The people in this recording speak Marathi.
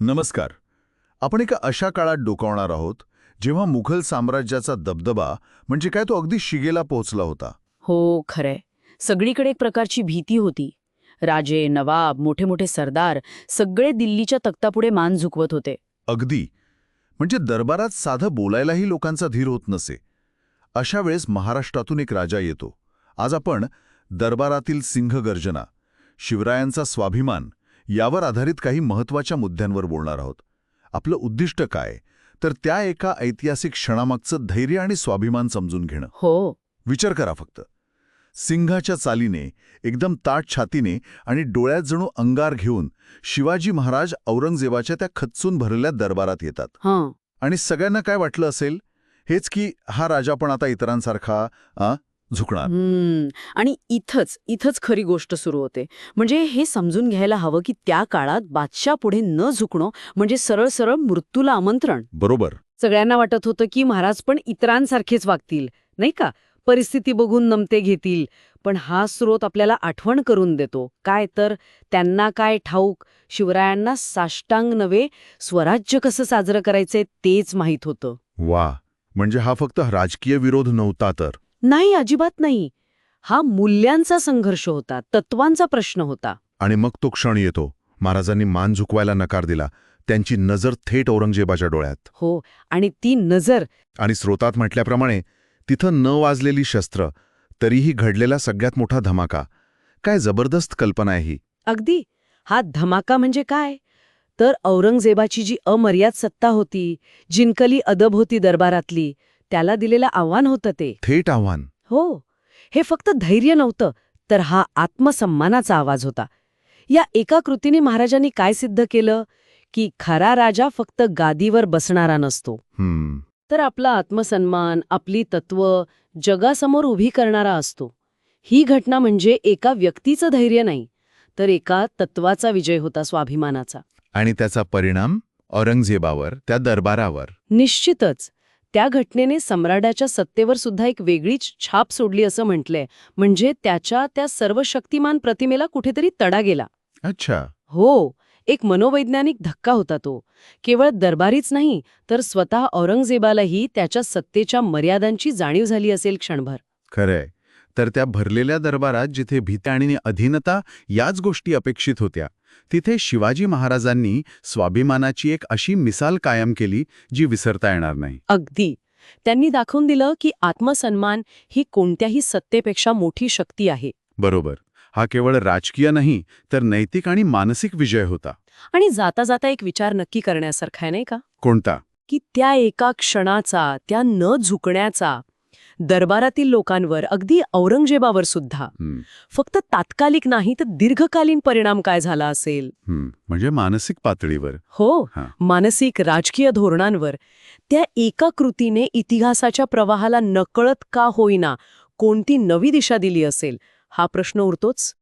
नमस्कार. आपण एका अशा काळात डोकावणार आहोत जेव्हा मुघल साम्राज्याचा दबदबा म्हणजे काय तो अगदी शिगेला पोहोचला होता. हो खरंय. सगळीकडे एक प्रकारची भीती होती. राजे नवाब मोठे मोठे सरदार सगळे दिल्लीच्या तख्तापुढे मान झुकवत होते. अगदी. म्हणजे दरबारात साधं बोलायलाही लोकांचा धीर होत नसे. अशा वेळेस महाराष्ट्रातून एक राजा येतो. आज आपण दरबारातील सिंहगर्जना शिवरायांचा स्वाभिमान यावर आधारित काही महत्त्वाच्या मुद्द्यांवर बोलणार आहोत. आपलं उद्दिष्ट काय? तर त्या एका ऐतिहासिक क्षणामागचं धैर्य आणि स्वाभिमान समजून घेणं. हो. विचार करा फक्त. सिंहाच्या चालीने एकदम ताट छातीने आणि डोळ्यात जणू अंगार घेऊन शिवाजी महाराज औरंगजेबाच्या त्या खच्चून भरलेल्या दरबारात येतात. आणि सगळ्यांना काय वाटलं असेल? हेच की हा राजा पण आता इतरांसारखा झुकणार. आणि इथंच इथंच खरी गोष्ट सुरू होते. म्हणजे हे समजून घ्यायला हवं की त्या काळात बादशाह पुढे न झुकणं म्हणजे सरळ सरळ मृत्यूला आमंत्रण. बरोबर. सगळ्यांना वाटत होतं की महाराज पण इतरांसारखेच वागतील नाही का? परिस्थिती बघून नमते घेतील. पण हा स्रोत आपल्याला आठवण करून देतो. काय तर त्यांना काय ठाऊक शिवरायांना साष्टांग नव्हे स्वराज्य कसं साजरं करायचंय तेच माहीत होतं. वा म्हणजे हा फक्त राजकीय विरोध नव्हता तर. नाही अजिबात नाही. हा मूल्यांचा संघर्ष होता तत्वांचा प्रश्न होता. आणि मग तो क्षण येतो. महाराजांनी मान झुकवायला नकार दिला. त्यांची नजर थेट औरंगजेबाच्या डोळ्यात. हो आणि ती नजर आणि स्रोतात म्हटल्याप्रमाणे तिथं न वाजलेली शस्त्र तरीही घडलेला सगळ्यात मोठा धमाका. काय जबरदस्त कल्पना आहे ही. अगदी. हा धमाका म्हणजे काय? तर औरंगजेबाची जी अमर्याद सत्ता होती जिंकली अदब होती दरबारातली त्याला दिलेलं आव्हान होतं ते. थेट आव्हान. हो. हे फक्त धैर्य नव्हतं तर हा आत्मसन्मानाचा आवाज होता. या एका कृतीने महाराजांनी काय सिद्ध केलं? की खरा राजा फक्त गादीवर बसणारा नसतो. हम्म. तर आपला आत्मसन्मान आपली तत्व जगासमोर उभी करणारा असतो. ही घटना म्हणजे एका व्यक्तीचं धैर्य नाही तर एका तत्वाचा विजय होता स्वाभिमानाचा. आणि त्याचा परिणाम औरंगजेबावर त्या दरबारावर. निश्चितच. त्या घटनेने सम्राटाच्या सत्तेवर सुद्धा एक वेगळीच छाप सोडली असं म्हटलंय. म्हणजे त्याच्या त्या सर्व शक्तिमान प्रतिमेला कुठेतरी तडा गेला. अच्छा. हो एक मनोवैज्ञानिक धक्का होता तो. केवळ दरबारीच नाही तर स्वतः औरंगजेबालाही त्याच्या सत्तेच्या मर्यादांची जाणीव झाली असेल क्षणभर. खरंय. तर त्या भरलेल्या दरबारात जिथे भीती आणि अधीनता याच गोष्टी अपेक्षित होत्या तिथे शिवाजी महाराजांनी स्वाभिमानाची एक अशी मिसाल कायम केली जी विसरता येणार नाही. अगदी. त्यांनी दाखवून दिलं की आत्मसन्मान ही कोणत्याही सत्तेपेक्षा मोठी शक्ती आहे. बरोबर. हा केवळ राजकीय नाही तर नैतिक आणि मानसिक विजय होता. आणि जाता जाता एक विचार नक्की करण्यासारखा आहे नाही का? कोणता? की त्या एका क्षणाचा त्या न झुकण्याचा दरबारातील लोकांवर अगदी औरंगजेबावर सुद्धा. फक्त तात्कालिक नाही तर दीर्घकालीन परिणाम काय झाला असेल. म्हणजे मानसिक पातळीवर. हा. मानसिक राजकीय धोरणांवर. त्या एका कृतीने इतिहासाच्या प्रवाहाला नकळत का होईना कोणती नवी दिशा दिली असेल? हा प्रश्न उरतोच.